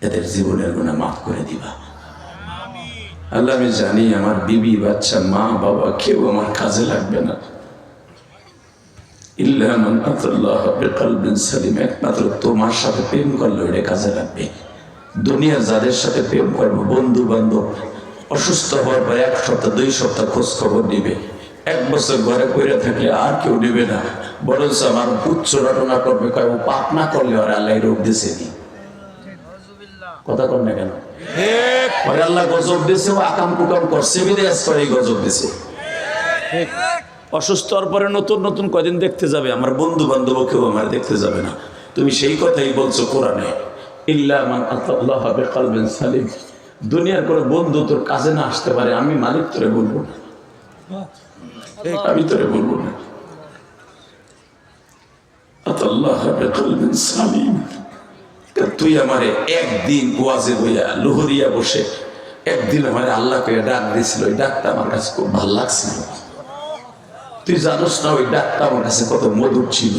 এদের জীবনের গুণা মাফ করে দিবা। আল্লাহ, আমি জানি আমার বিবি, বাচ্চা, মা, বাবা কেউ আমার কাজে লাগবে না। যাদের সাথে প্রেম করব বন্ধু বান্ধব অসুস্থ হওয়ার এক সপ্তাহ, দুই সপ্তাহ খোঁজ খবর এক বছর ঘরে পড়ে থাকলে আর কেউ দিবে না। বরঞ্চ আমার উচ্চ রটনা করবে, কয়, ও পাপ না করলে ওরা আল্লাহ রোগ দিছে নি। কথা কর না কেন? ওরে আল্লাহ গজব দিছে, ও আকাম কুকাম করছে, বিদেশ করে গজব দিছে। অসুস্থ হওয়ার পরে নতুন নতুন কদিন দেখতে যাবে, আমার বন্ধু বান্ধব কেউ আমার দেখতে যাবে না। তুমি সেই কথাই বলছো কোরআনে। ইল্লা মান আতাল্লাহ হবে কালবেন সালিম। দুনিয়ার কোনো বন্ধু তোর কাজে না আসতে পারে, আমি মালিক তোরে বলব না। আমি তোরে বলব না। আতাল্লাহ হবে কালবেন সালিম। তুই আমারে একদিন ওয়াজে বইয়া লোহরিয়া বসে একদিন আমারে আল্লাহ কইয়া ডাক দিয়েছিল, ওই ডাকটা আমার কাছে খুব ভালো লাগছিল। তুই জানোস না, ওই ডাকটা আমার কাছে কত মধুর ছিল।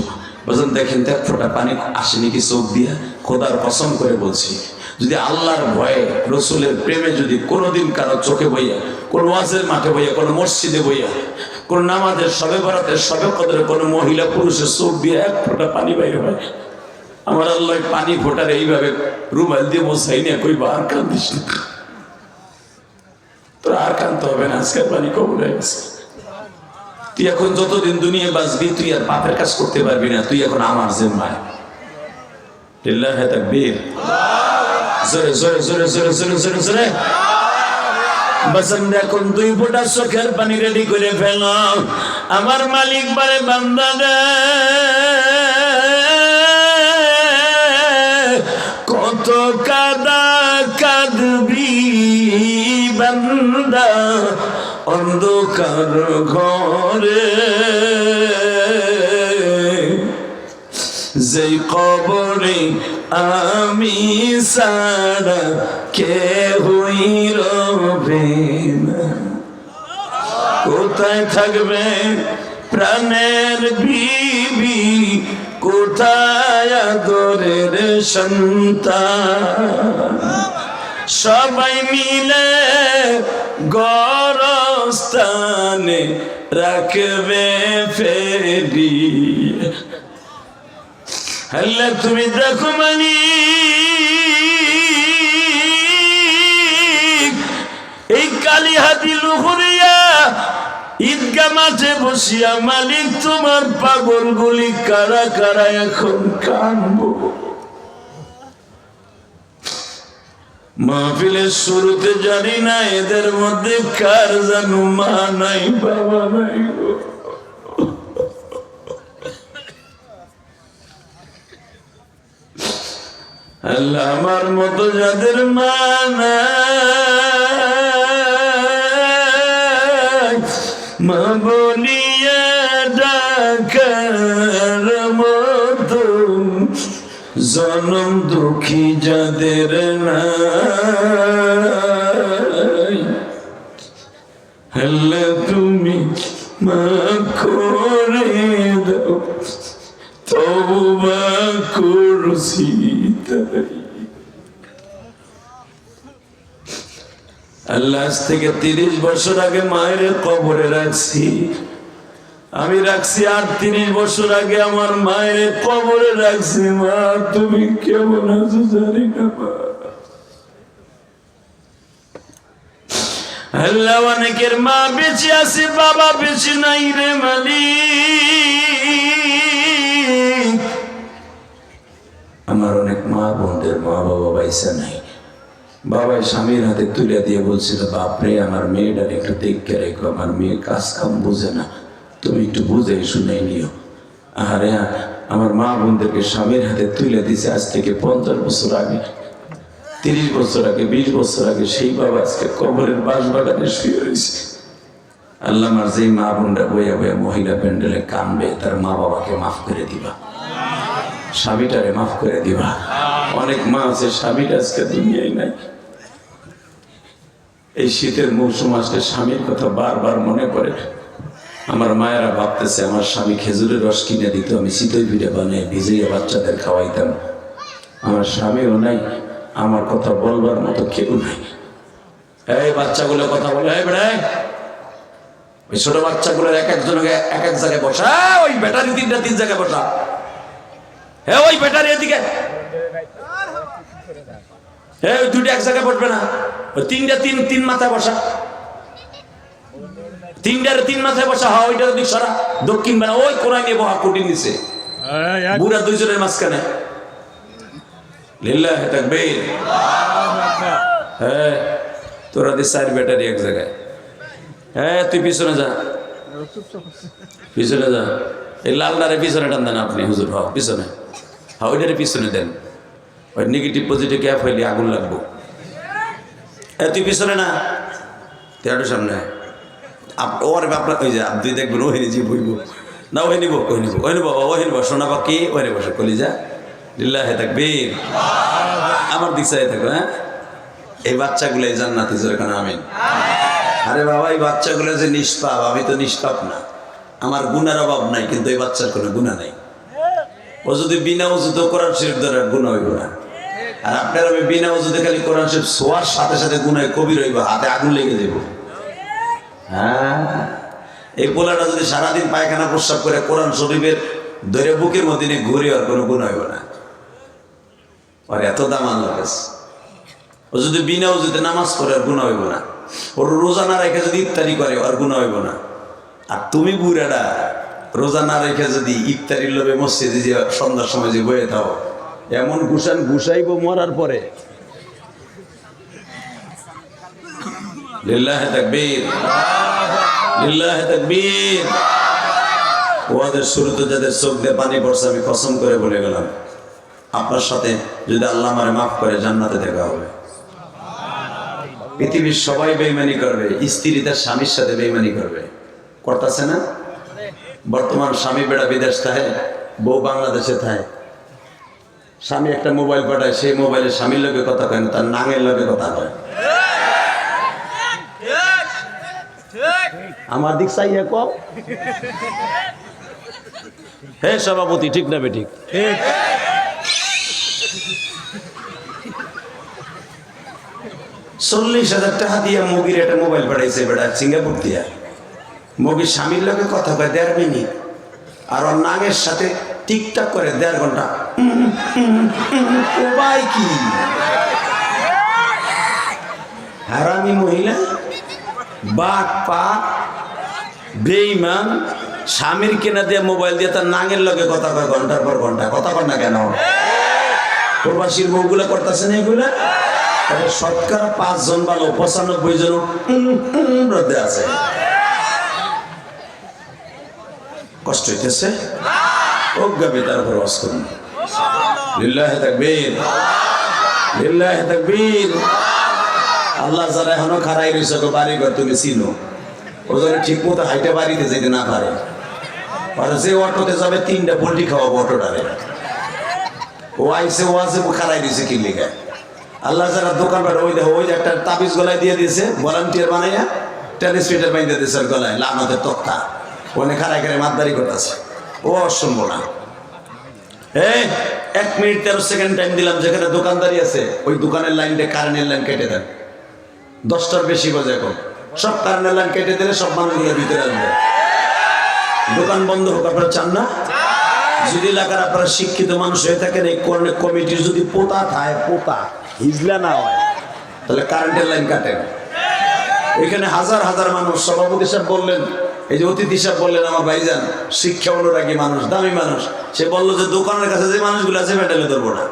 বুঝলেন দেখেন, দেখ, ফোটা পানি আসেনি কি চোখ দিয়া? খোদার পছন্দ করে বলছি, যদি আল্লাহর ভয়ে, রসুলের প্রেমে যদি কোনোদিন কারও চোখে বইয়া, কোন ওয়াজের মাঠে বইয়া, কোনো মসজিদে বইয়া, কোন নামাজের সবে বরাতের সবে কদরে কোনো মহিলা পুরুষের চোখ দিয়ে এক ফোঁটা পানি বাইরে হয় আমার আল্লাহ পানি ফোটার এইভাবে রুমাল দিয়ে মশাই নিয়ে কই আর কান্দিস তোর আর কানতে হবে না, আজকের পানি কবুল হয়ে গেছে। তুই এখন যতদিন দুনিয়া বাঁচবি, তুই আর পাপের কাজ করতে পারবি না, তুই এখন আমার জিম্মায়। লিল্লাহ আমার মালিক বারে বান্দা রে কাদা কাঁদবি বান্দা, অন্ধকার ঘরে। যেই কবরে আমি সারা কে হই রবে কোথায় থাকবে প্রাণের বিবি কোথায় আদরের সন্তান? সবাই মিলে গরস্থানে রাখবে ফেরি। হল্লা তুমি দেখো মানি এই কালী হাতি লুহুরিয়া ঈদগা মাঠে বসিয়া মালিক তোমার পাগল গুলি কারা কারা এখন কানবো? মাহফিলের শুরুতে জানি না এদের মধ্যে কার জানো মা নাই, বাবা নাই আল্লাহ আমার মতো যাদের মা নাই মা বলিয়া ডাকার মতো জনম দুঃখী যাদের নাই। আল্লাহ তুমি মা করে দাও তওবা করছি তাই। আল্লাহ থেকে তিরিশ বছর আগে মায়ের কবরে রাখছি। আমি রাখছি আর তিরিশ বছর আগে আমার মায়ের কবরে রাখছি। মা, তুমি কেমন আছো জানি না আল্লাহ, অনেকের মা বেঁচে আছে, বাবা বেঁচে নাই রে মালিক। আমার অনেক মা বোনদের মা বাবা বাইসা নাই। বাবাই স্বামীর হাতে তুলে দিয়ে বলছিল, বাপরে, আমার মেয়েটার একটু দেখে রেখো, আমার মেয়ে কাজ কাম বুঝে না। তুমি একটু বুঝে শুনে নিও। আরে, আমার মা বোনদেরকে স্বামীর হাতে তুলে দিছে আজ থেকে পঞ্চাশ বছর আগে। তিরিশ বছর আগে, বিশ বছর আগে সেই বাবা আজকে কবরের বাস বাগানে শুয়ে রয়েছে। আল্লাহ আমার যেই মা বোনরা বইয়া বইয়া মহিলা প্যান্ডেলে কানবে, তার মা বাবাকে মাফ করে দিবা। স্বামীটারে মাফ করে দিবা। অনেক মা আছে, স্বামীটা আজকে দুনিয়ায় নাই। এই শীতের মৌসুম আসলে স্বামীর কথা বারবার মনে পড়ে। আমার মায়েরা ভাবতেছে, আমার স্বামী খেজুরের রস কিনে দিত, আমি শীতই পিঠে বানিয়ে ভিজিয়ে বাচ্চাদের খাওয়াইতাম। আমার স্বামীও নাই, আমার কথা বলবার মতো কেউ নাই। এই বাচ্চাগুলো কথা বলে, এই বেড়াই ওই ছোট বাচ্চাগুলোর এক একজনকে এক এক জায়গায় বসা, ওই ব্যাটারি তিনটা তিন জায়গায় বসা। হ্যাঁ ওই ব্যাটারি এদিকে। ওই দুটো এক জায়গায় বসবে না। ওই তিনটা তিন তিন মাথায় বসা। তিনটার তিন মাথায় বসা হয় ওইটার দিক সরা। দক্ষিণ বেলা ওই কোরআন নিয়ে বহা কুটির নিচে। বুড়া দুইজনের মাঝখানে। লিল্লাহ তাকবীর। হ্যাঁ তোরা দি চার ব্যাটারি এক জায়গায়। হ্যাঁ তুই পিছনে যা। পিছনে যা। এই লালদারে পিছনে টান দেন আপনি, হুজুর হ পিছনে। হ্যাঁ ওইটারে পিছনে দেন। ওই নেগেটিভ পজিটিভ গ্যাপ হইলে আগুন লাগবো। এ, তুই পিছনে না। তেরোটার সামনে। ওর আপনার ওই যে আপনি দেখবেন, ওই যে বইব। না, ওই নিব ওই নিব ওই নিব ওই নিব, সোনা পাখি, ওই নিব কলিজা। লিল্লাহ হে থাকবীর আমার দিক চাই থাকো হ্যাঁ? এই বাচ্চাগুলো এই জান্নাতি যেখানে আমিন। আরে বাবা, এই বাচ্চাগুলো যে নিষ্পাপ, আমি তো নিষ্পাপ না। আমার গুণার অভাব নাই, কিন্তু এই বাচ্চার কোনো গুণা নাই। ও যদি বিনা উজুতে কোরআন শরীফ ধরে গুণা হইব না। আর আপনার আমি বিনা উজুতে খালি কোরআন শরীফ শোয়ার সাথে সাথে গুণায় কবির হইব, হাতে আগুন লেগে দেব হ্যাঁ? এই পোলাটা যদি সারাদিন পায়খানা প্রস্রাব করে কোরআন শরীফের ধরে বুকের মধ্যে ঘুরে আর কোনো গুণ হইব না। আর এত দাম আল্লাহ কাছে। ও যদি বিনা উজুতে নামাজ পড়ে আর গুণা হইব না। ওর রোজা না রেখে যদি ইত্যাদি করে আর গুণা হইব না। আর তুমি বুড়াটা রোজা না রেখে যদি ইফতারির লোভে মসজিদে যে সন্ধ্যার সময় যে বয়ে থাও, এমন গুসান গুসাইব মরার পরে। লিল্লাহে তাকবীর। লিল্লাহে তাকবীর। ওদের শুরুতে যাদের চোখ দিয়ে পানি পড়ছে, আমি কসম করে বলে গেলাম, আপনার সাথে যদি আল্লাহ আমারে মাফ করে, জান্নাতে দেখা হবে। পৃথিবীর সবাই বেইমানি করবে, স্ত্রী তার স্বামীর সাথে বেইমানি করবে। করতেছে না? বর্তমান স্বামী বেড়া বিদেশ থাকে বউ বাংলাদেশে থাকে স্বামী একটা মোবাইল পাঠায় সেই মোবাইলে স্বামীর লোকে কথা কয় না তার নাঙের লোকে কথা কয়। আমার দিক চাইয়ে কও। হে সভাপতি ঠিক না বেঠিক চল্লিশ হাজার টাকা দিয়ে মুগির একটা মোবাইল পাঠাইছে বেটা সিঙ্গাপুর দিয়া। মুগির স্বামীর লোকে কথা কয়, দেড় মিনিট। আর ওর নাগের সাথে টিকটাক করে, দেড় ঘণ্টা। উপায় কি? হারামি মহিলা, বাঘ পা বেইমান স্বামীর কেনা দিয়ে মোবাইল দিয়ে তার নাঙের লগে কথা কয় ঘণ্টার পর ঘণ্টা। কথা কর না কেন? প্রবাসীর বউগুলো করতেছে না এগুলা শতকরা পাঁচজন ভালো পঁচানব্বই জন আছে। কষ্ট হইতেছে। অজ্ঞাপে তার উপর ওয়াজ করুন। লিল্লাহে তাকবীর। লিল্লাহে তাকবীর। আল্লাহ যারা এখনও খারাই রয়েছে বাড়ি ঘর তুমি চিনো। ও যেন ঠিক মতো হাইটে বাড়িতে যেতে না পারে। আর যে অটোতে যাবে, তিনটা পোল্ট্রি খাওয়াবো অটোটারে। ও আইসে ও আছে, ও খারাই দিয়েছে কি আল্লাহ যারা দোকান পাঠে ওই দেখো, ওই একটা তাবিজ গলায় দিয়ে দিয়েছে ভলান্টিয়ার বানাইয়া, টেনিস ফিটার বাইন্দে দিয়েছে গলায় লাগানোদের তক্তা। ওখানে খারাই খারাই মাতদারি করতেছে। ও অসম্ভব না এই, এক মিনিট তেরো সেকেন্ড টাইম দিলাম, যেখানে দোকানদারি আছে, ওই দোকানের লাইনটা কারেন্টের লাইন কেটে দেন। দশটার বেশি বাজে এখন। সব কারেন্টের লাইন কেটে দিলে সব মানুষগুলো ভিতরে আসবে। দোকান বন্ধ হোক, আপনারা চান না? যদি এলাকার আপনারা শিক্ষিত মানুষ হয়ে থাকেন, এই কমিটির যদি পোতা থাকে পোতা, হিজলা না হয়, তাহলে কারেন্টের লাইন কাটেন। এখানে হাজার হাজার মানুষ সভাপতি সাহেব বললেন এই যে অতিথি সাহেব বললেন, আমার ভাইজান, শিক্ষা অনুরাগী মানুষ, দামি মানুষ। সে বলল যে, দোকানের কাছে যে মানুষগুলো আছে মেটালে ধরবো না।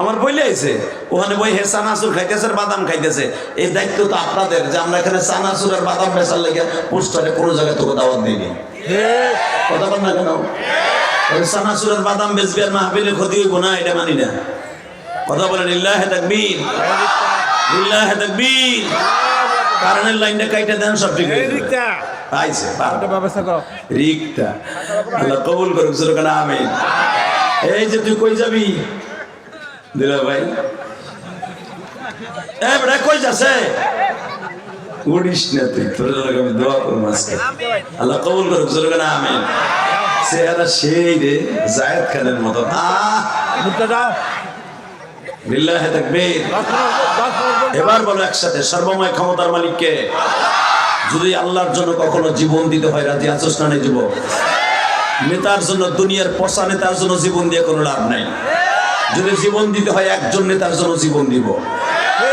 আমার বইলে আইছে, ওখানে বই হে চানাচুর খাইতেছে আর বাদাম খাইতেছে। এই দায়িত্ব তো আপনাদের যে আমরা এখানে চানাচুর আর বাদাম বেচার লেগে পোস্টারে কোনো জায়গায় তোকে দাওয়াত দিইনি। কথা বল না কেন? চানাচুর আর বাদাম বেচবি আর মাহফিলে ক্ষতি হইব না, এটা মানি না। কথা বলেন ইল্লাহে তাকবীর। ইল্লাহে তাকবীর। কারণের লাইনটা কাইটা দেন সব ঠিক হয়ে যাবে। আইছে পার। রিক্তা। আল্লাহ কবুল করুক সুরকান আমিন। এই যে তুই কই যাবি? দিলা ভাই। এ বড় কই যাচ্ছে? উড়িস না তুই তোর লাগে আমি দোয়া করব আজকে। আল্লাহ কবুল করুক সুরকান আমিন। চেহারা সেই রে জায়েদ খানের মতো। আহ! লিল্লাহে তাকবীর। এবার বলো একসাথে, সর্বময় ক্ষমতার মালিককে। যদি আল্লাহর জন্য কখনো জীবন দিতে হয়, রাজি আছোস না নেই নেতার জন্য, দুনিয়ার পচা নেতার জন্য জীবন দিয়ে কোনো লাভ নাই। যদি জীবন দিতে হয়, একজন নেতার জন্য জীবন দিব।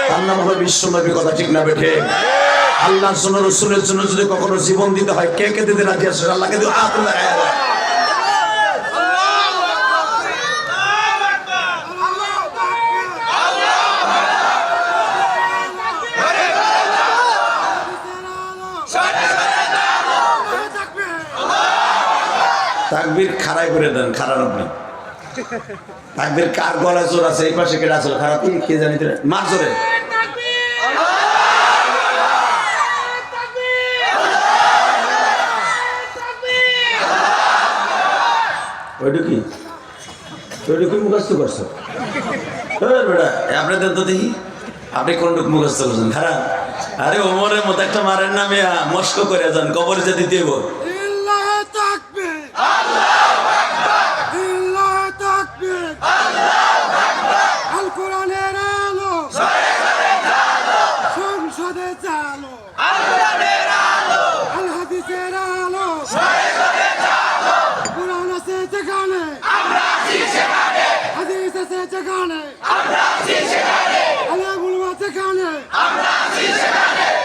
তার নাম হলো বিশ্বনবী, কথা ঠিক না বেঠে? আল্লাহর জন্য, রসুলের জন্য যদি কখনো জীবন দিতে হয়, কে কে দিতে রাজি আছে আল্লাহকে দিও, হাত তাকবীর খাড়াই করে দেন খারাপ আপনি। তাকবীর কার গলায় জোর আছে? এই পাশে কেটে আসলে খারাপ কি জানি? মার জোরে। আরে ওমরের মতো একটা মারেন না মেয়া মস্ক করে যান, কবরে যে দিতে তাকবীর ইল্লাহ তাকবীর আল কোরআনের আলো সংসদে চালো আল হাদিসের আলো কোরআন আছে যেখানে হাদিস আছে যেখানে আলেমুল মা যেখানে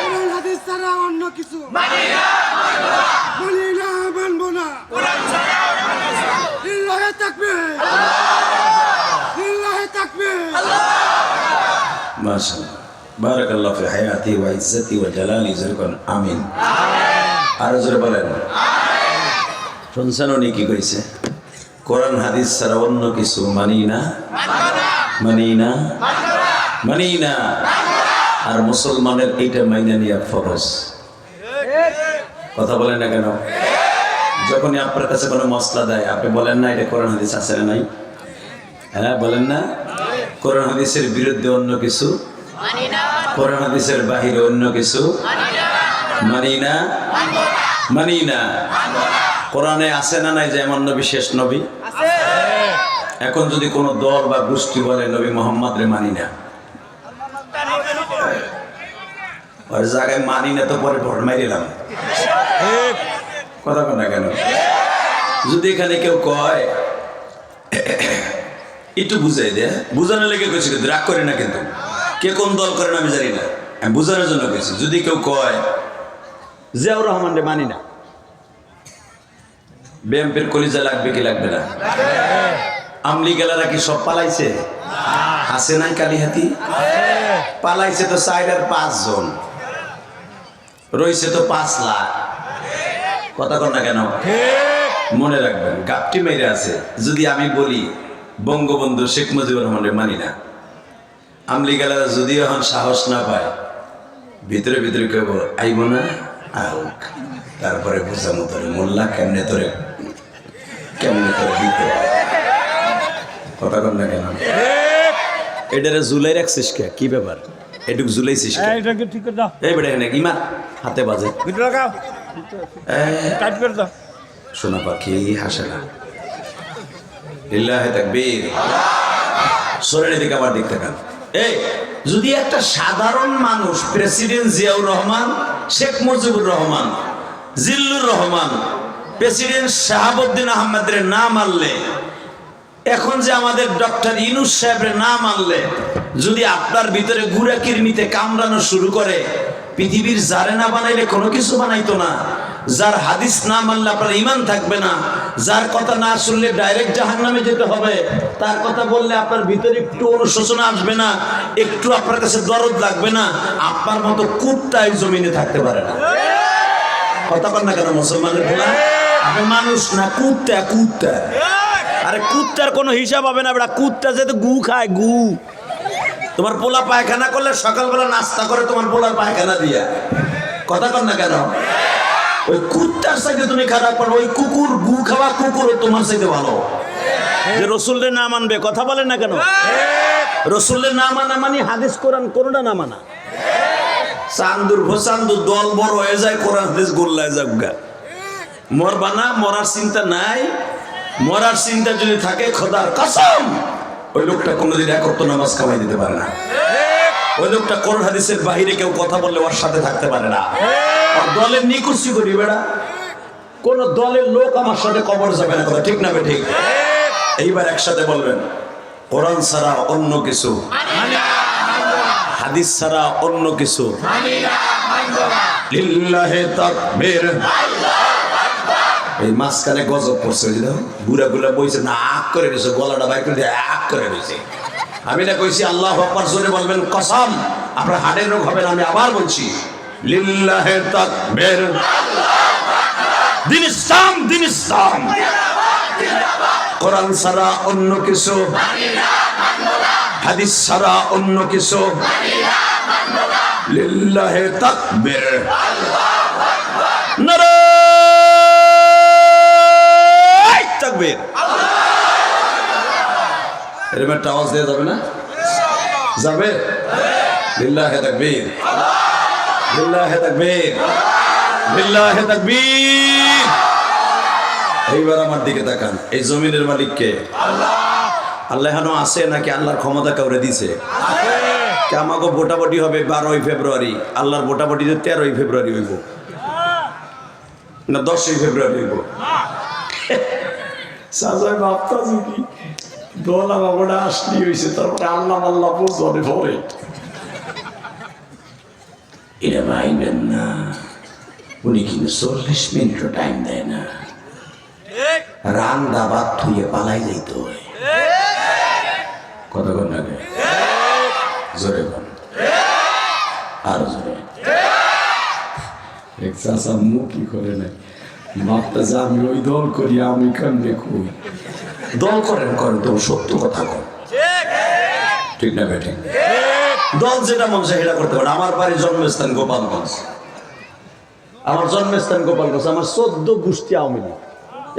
কোরআন হাদিস ছাড়া অন্য কিছু মানি না মানবো না ইল্লাহে তাকবীর ইল্লাহে তাকবীর আমিন। বলেন। কইছে? হাদিস ছাড়া অন্য কিছু না। না। না। আর মুসলমানের এইটা মাইনা নিয়ে ফরজ। কথা বলেন না কেন? যখনই আপনার কাছে কোনো মশলা দেয়, আপনি বলেন না, এটা কোরআন, হাদিস আছে নাই? হ্যাঁ বলেন না। কোরআন হাদিসের বিরুদ্ধে অন্য কিছু? কোরআন হাদিসের বাহিরে অন্য কিছু? মানি না মানি না কোরআনে আছে না নাই যে এমন নবী, শেষ নবী? এখন যদি কোনো দল বা গোষ্ঠী বলে, নবী মোহাম্মদ রে মানি না ওর জায়গায় মানি না তো পরে ভোট মারিলাম কথা কন কেন? যদি এখানে কেউ কয় একটু বুঝাই দে বুঝানোর লেগে কইছি কিন্তু রাগ করে না কিন্তু। কে কোন দল করে না আমি জানি না। আমি বুঝানোর জন্য কইছি যদি কেউ কয় জিয়াউর রহমান রে মানি না। বিএমপির কলিজা লাগবে কি লাগবে না? আমলি গেলারা কি সব পালাইছে? হাসে নাই কালিহাতি পালাইছে তো চার আর পাঁচ জন। রইছে তো পাঁচ লাখ। কথা কর না কেন? মনে রাখবেন গাপটি মেরে আছে। যদি আমি বলি বঙ্গবন্ধু শেখ মুজিবুর রহমানের মানি না। আমলি গেলারা যদি এখন সাহস না পায় ভিতরে ভিতরে কেউ আইব না আউক তারপরে বুঝামো তোরে মোল্লা কেমনে তোরে কেমনে তোরে দিতে। কথা কর না কেন? এটারে জুলাই রাখছিস কে? কি ব্যাপার? এটুক জুলাইছিস? এটাকে ঠিক করে দাও। এই বেটা এনে ইমা হাতে বাজে। ভিতরে লাগাও টাইট করে দাও। সোনা পাখি হাসে না। লিল্লাহে যদি একটা সাধারণ মানুষ, প্রেসিডেন্ট জিয়াউর রহমান, শেখ মুজিবুর রহমান, জিল্লুর রহমান, প্রেসিডেন্ট শাহাবুদ্দিন আহমেদের না মানলে, এখন যে আমাদের ডক্টর ইনুস সাহেবের না মানলে, যদি আপনার ভিতরে গুড়া কিরমিতে কামড়ানো শুরু করে, পৃথিবীর জারে না বানাইলে কোনো কিছু বানাইতো না। যার হাদিস না মানলে আপনার ইমান থাকবে না। যার কথা না শুনলে ডাইরেক্ট জাহান নামে যেতে হবে। তার কথা বললে আপনার ভিতরে একটু অনুশোচনা আসবে না। একটু আপনার কাছে দরদ লাগবে না। আপনার মতো কুত্তায় জমিনে থাকতে পারে না। কথা বল না কেন, মুসলমানের খোলা আপনি মানুষ না কুত্তা কুত্তা আরে কুত্তার কোনো হিসাব হবে না কুত্তা যেহেতু গু খায়, গু। তোমার পোলা পায়খানা করলে সকালবেলা নাস্তা করে তোমার পোলার পায়খানা দিয়া। কথা কর না কেন? ওই কুত্তার সাথে তুমি খারাপ করো ওই কুকুর গু খাওয়া কুকুর তোমার সাথে ভালো। যে রসুলের না মানবে, কথা বলেন না কেন? রসুলের না মানা মানে হাদিস, কোরআন কোনটা না মানা। চান্দুর ভোসান্দুর দল বড় হয়ে যায়, কোরআন হাদিস গোল্লায় যাক মরবা না, মরার চিন্তা নাই। মরার চিন্তা যদি থাকে, খোদার কসম, ওই লোকটা কোনোদিন একত্র নামাজ কামাই দিতে পারে না। ওই লোকটা কোরআন হাদিসের বাহিরে কেউ কথা বললে ওর সাথে থাকতে পারে না। দলের নিকুচি করি বেড়া। কোন দলের লোক আমার সাথে কবর যাবে না কথা ঠিক না ঠিক এইবার একসাথে বলবেন কোরআন ছাড়া অন্য কিছু হাদিস ছাড়া অন্য কিছু এই মাঝখানে গজব পড়ছে দেখো, বুড়া বুড়া বইছে না আক করে দিয়েছে গলাটা বাইর করে আক করে দিয়েছে আমি না কইছি আল্লাহ আকবার, জোরে বলবেন, কসম। আপনার হাড়ের রোগ হবে না, আমি আবার বলছি। কোরআন ছাড়া অন্য কিছু। হাদিস ছাড়া অন্য কিছু। লিল্লাহে তাকবীর। নারায় এরকম আওয়াজ দেওয়া যাবে না? যাবে? লিল্লাহে তাকবীর। লিল্লাহে তাকবীর। লিল্লাহে তাকবীর। এইবার আমার দিকে তাকান। এই জমিনের মালিক কে আল্লাহ এখনও আছে নাকি আল্লাহর ক্ষমতা কাউরে দিছে? কে আমাকে ভোটাভুটি হবে বারোই ফেব্রুয়ারি। আল্লাহর ভোটাভুটি যে তেরোই ফেব্রুয়ারি হইব। না, দশই ফেব্রুয়ারি হইব। সাজায় ভাবতাছি কি দল আমাকে আসলি হয়েছে তারপরে আল্লাহ আল্লাহ বোঝনে পরে। এটা ভাইবেন না। উনি কিন্তু চল্লিশ মিনিটও টাইম দেয় না। রান্দা বাদ থুয়ে পালাই যাইতে কতক্ষণ লাগে? জোরে বল। আরও জোরে। চাষা মুখ কি করে নাই? ভাবতেছে আমি ওই দল করি, আমি কেমনে কই? দল করেন করেন তো সত্য কথা কর ঠিক না বেঠিক দল যেটা মন চায় সেটা করতে পারে। আমার বাড়ি জন্মস্থান গোপালগঞ্জ। আমার জন্মস্থান গোপালগঞ্জ, আমার চোদ্দ গোষ্ঠী আওয়ামী লীগ।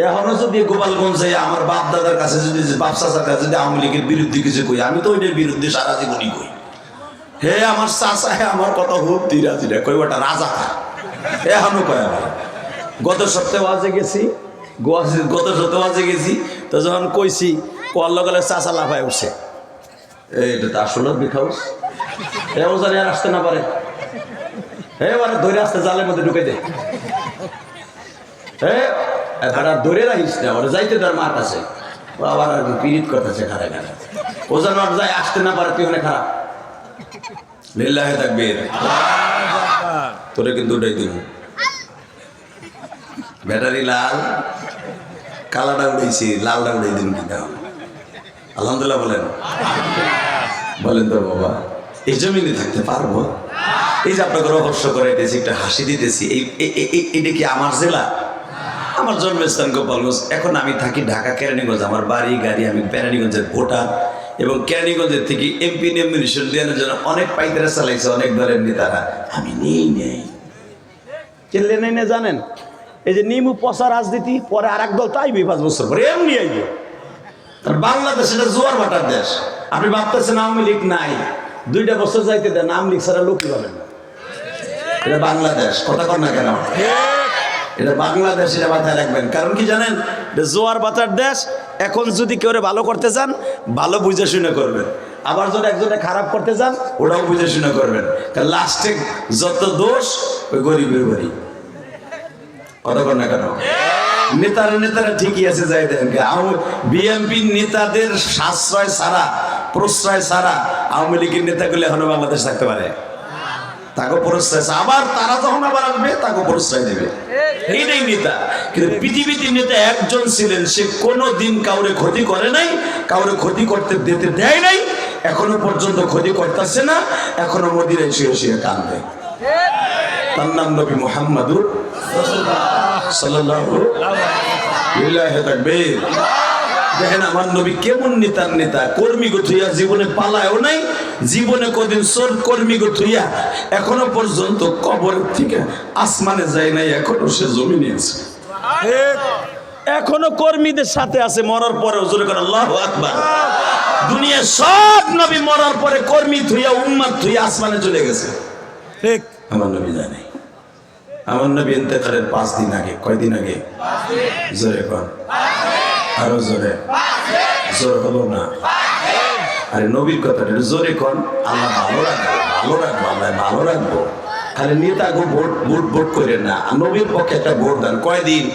এখনও যদি গোপালগঞ্জে আমার বাপ দাদার কাছে যদি বাপ চাচার কাছে যদি আওয়ামী লীগের বিরুদ্ধে কিছু কই, আমি তো ওইটার বিরুদ্ধে সারা জীবনই কই। হে আমার চাচা, হে আমার কথা হুব তিরাজি রে কই ওটা রাজা। এখনও কয় আমার গত সপ্তাহে ওয়াজে গেছি। গত সপ্তাহে ওয়াজে গেছি, তো যখন কইছি, কোয়ার লগালে চাচা লাফায় উঠছে। এটা তো আসলে বিখাউস এও জানি আর আসতে না পারে। হে মানে ধরে আসতে জালের মধ্যে ঢুকে দে। হে ভাড়া ধরে রাখিস না, ওরা যাইতে তার মাঠ আছে ও আবার পিরিত করতেছে ও যেন যাই আসতে না পারে, তুই ওখানে খারাপ লিল্লাহে তাকবীর। তোরে কিন্তু উঠাই দিব। ব্যাটারি লাল। কালাটা উড়াইছি, লালটা উড়াই দিন কিন্তু আলহামদুলিল্লাহ বলেন। বলেন তো বাবা, এই জমিনে থাকতে পারব? এই যে আপনাকে রহস্য করে দিতেছি একটা হাসি দিতেছি, এই এটা কি আমার জেলা? আমার জন্মস্থান গোপালগঞ্জ। এখন আমি থাকি ঢাকা, কেরানীগঞ্জ। আমার বাড়ি, গাড়ি, আমি কেরানীগঞ্জের ভোটার এবং কেরানীগঞ্জের থেকে এমপি নমিনেশন দেওয়ার জন্য অনেক পাইতারা চালাইছে, অনেক দলের নেতারা। আমি নেই নেই। কেলে নেই না জানেন? এই যে নিমু পচা রাজনীতি, পরে আর দল তো আইবি পাঁচ বছর পরে, এমনি আইবে। আর বাংলাদেশ এটা জোয়ার ভাটার দেশ। আপনি ভাবতেছেন আওয়ামী লীগ নাই। দুইটা বছর যাইতে দেন নাম লিখ ছাড়া লোকই পাবেন না। এটা বাংলাদেশ, কথা কর না কেন? এটা বাংলাদেশ, এটা মাথায় রাখবেন। কারণ কি জানেন? জোয়ার বাতার দেশ, এখন যদি কেউ ভালো করতে চান, ভালো বুঝে শুনে করবেন। আবার যদি একজনে খারাপ করতে চান, ওটাও বুঝে শুনে করবেন। লাস্টে যত দোষ, ওই গরিবের বাড়ি। কথা কর না কেন? নেতারা নেতারা ঠিকই আছে, যাই বিএনপি নেতাদের সাশ্রয় ছাড়া প্রশ্রয় ছাড়া আওয়ামী লীগের নেতাগুলো এখনও বাংলাদেশ থাকতে পারে। তাকে প্রশ্রয় আবার তারা যখন আবার আসবে, তাকে প্রশ্রয় দেবে। এইটাই নেতা। কিন্তু পৃথিবীতে নেতা একজন ছিলেন, সে কোনো দিন কাউরে ক্ষতি করে নাই, কাউরে ক্ষতি করতে দিতে দেয় নাই, এখনও পর্যন্ত ক্ষতি করতেছে না, এখনও মদিনায় শুয়ে শুয়ে কান্দে তার নাম নবী মোহাম্মদুর সাল্লাল্লাহু লিল্লাহি তাকবীর দেখেন আমার নবী কেমন নেতার নেতা কর্মী গথুইয়া জীবনে পালায়ও নাই জীবনে কদিন সোর কর্মী গথুইয়া এখনও পর্যন্ত থেকে আসমানে যায় নাই এখনও সে জমিনে আছে। এখনও কর্মীদের সাথে আছে মরার পরে জোরে করে আল্লাহু আকবার। দুনিয়া সব নবী মরার পরে কর্মী থুইয়া উম্মাত থুইয়া আসমানে চলে গেছে। ঠিক। আমার নবী জানে। আমার নবী ইন্তেকালের পাঁচ দিন আগে কয়দিন আগে? জোরে কর আরও জোরে। জোর হলো না। আরে নবীর কথাটা জোরে কন। আল্লাহ ভালো রাখব ভালো রাখব, আল্লাহ ভালো রাখব। খালি নেতা গো ভোট ভোট ভোট করে না। নবীর পক্ষে একটা ভোট দেন কয়দিন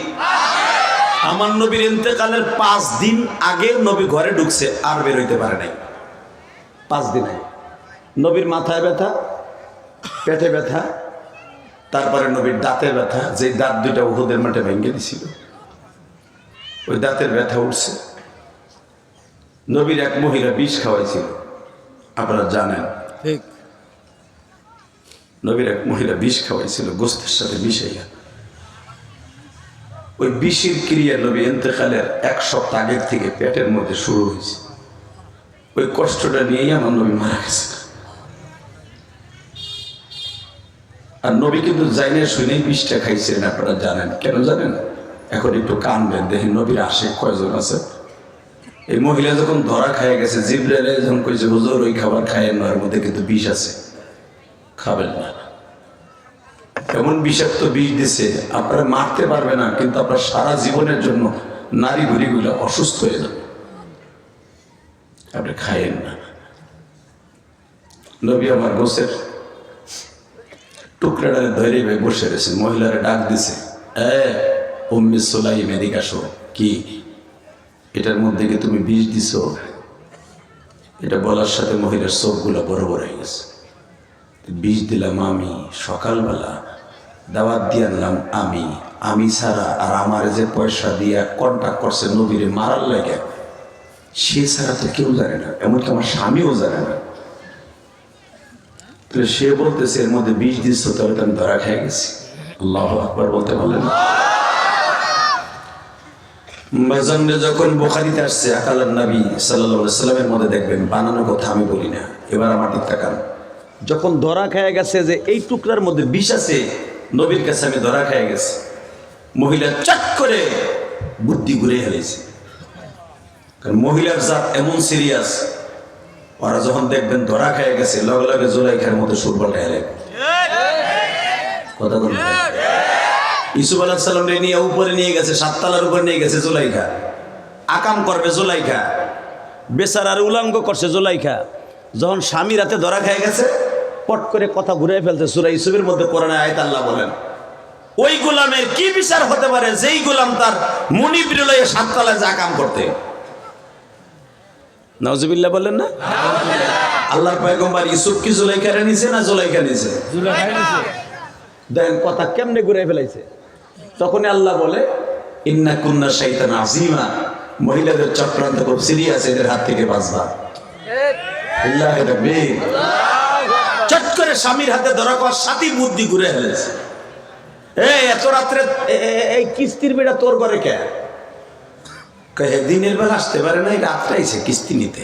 আমার নবীর ইন্তেকালের পাঁচ দিন আগে নবী ঘরে ঢুকছে, আর বের হইতে পারে নাই। পাঁচ দিন আগে। নবীর মাথায় ব্যথা, পেটে ব্যথা তারপরে নবীর দাঁতের ব্যথা যে দাঁত দুইটা উহুদের মাঠে ভেঙে দিছিল। ওই দাঁতের ব্যথা উঠছে। নবীর এক মহিলা বিষ খাওয়াইছিল। আপনারা জানেন। ঠিক। নবীর এক মহিলা বিষ খাওয়াইছিল গোস্তের সাথে বিষাইয়া ওই বিষের ক্রিয়া নবী এতেকালের এক সপ্তাহ আগের থেকে পেটের মধ্যে শুরু হয়েছে। ওই কষ্টটা নিয়েই আমার নবী মারা গেছে। আর নবী কিন্তু জাইনে শুনেই বিষটা খাইছেন আপনারা জানেন। কেন জানেন? এখন একটু কানবেন দেখেন নবীর আশে কয়জন আছে? এই মহিলা যখন ধরা খাইয়ে গেছে, জিবরাইলে যখন কইছে, হুজুর, ওই খাবার খাইয়েন না, ওর মধ্যে কিন্তু বিষ আছে। খাবেন না। এমন বিষাক্ত বিষ দিছে, আপনারা মারতে পারবে না, কিন্তু আপনার সারা জীবনের জন্য নারী ঘুরিগুলো অসুস্থ হয়ে যাবে। আপনি খাইয়েন না। নবী আমার গোসের টুকরাটা ধরে বসে রয়েছে। মহিলারা ডাক দিছে, এ সোলাই মেদিকা শো কি? এটার মধ্যে কি তুমি বিষ দিছো? এটা বলার সাথে মহিলার চোখগুলো বড় বড় হয়ে গেছে। বিষ দিলাম আমি সকালবেলা, দাওয়াত দিয়ে আনলাম আমি আমি ছাড়া আর আমার যে পয়সা দিয়ে কন্ট্যাক্ট করছে নবীরে মারার লাগে, সে ছাড়া তো কেউ জানে না, এমনকি আমার স্বামীও জানে না। তাহলে সে বলতেছে, এর মধ্যে বিষ দিচ্ছ তাহলে তো আমি ধরা খেয়ে গেছি। আল্লাহ আকবার বলতে পারলেন বাজানরে যখন বোখারিতে আসছে আকালার নবী সাল্লামের মধ্যে দেখবেন বানানো কথা আমি বলি না। এবার আমার দিক তাকান যখন ধরা খেয়ে গেছে যে এই টুকরার মধ্যে বিষ আছে, নবীর কাছে আমি ধরা খেয়ে গেছি। মহিলা চট করে বুদ্ধি ঘুরে হেলেছে কারণ মহিলার জাত এমন সিরিয়াস ওরা যখন দেখবেন ধরা খেয়ে গেছে, লগে লগে জোলাইখার মতো সুর পাল্টা হেলে কথা বলতে ইসুফ আলাহ সাল্লাম নিয়ে উপরে নিয়ে গেছে, সাততলার উপরে নিয়ে গেছে জোলাইখা। আকাম করবে জোলাইখা। বেচারার উলাঙ্গ করছে জোলাইখা। যখন স্বামী রাতে ধরা খেয়ে গেছে, পট করে কথা ঘুরে ফেলতে সুরা ইসুফের মধ্যে কোরআনে আয়াত আল্লাহ বলেন। ওই গোলামের কি বিচার হতে পারে, যেই গোলাম তার মনি বিরলয়ে সাততলায় যা কাম করতে? নওয়াজবিল্লাহ বললেন না। আল্লাহর পয়গম্বর ইসুফ কি জুলাইখারে নিছে না জুলাইখা নিছে? দেখেন কথা কেমনে ঘুরে ফেলাইছে? তখনই আল্লাহ বলে ইন্না কুন্না শাইতান আজিমা মহিলাদের চক্রান্ত খুব সিরিয়াস এদের হাত থেকে বাঁচবা। আল্লাহ চট করে স্বামীর হাতে ধরা করার সাথী বুদ্ধি ঘুরে ফেলেছে। এই এত রাত্রে এই কিস্তির বেটা তোর ঘরে কে? দিনের বেলা আসতে পারে না এই রাত্রে আইছে কিস্তি নিতে।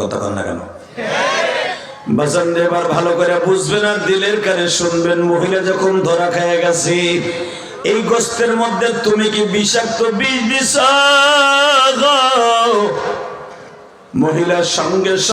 কথা কন না কেন? বাজান এবার ভালো করে বুঝবেন আর দিলের কানে শুনবেন। মহিলা যখন ধরা খেয়ে গেছে, এই গোস্তের মধ্যে তুমি কি বিষাক্ত বিষ গো? মহিলার সঙ্গে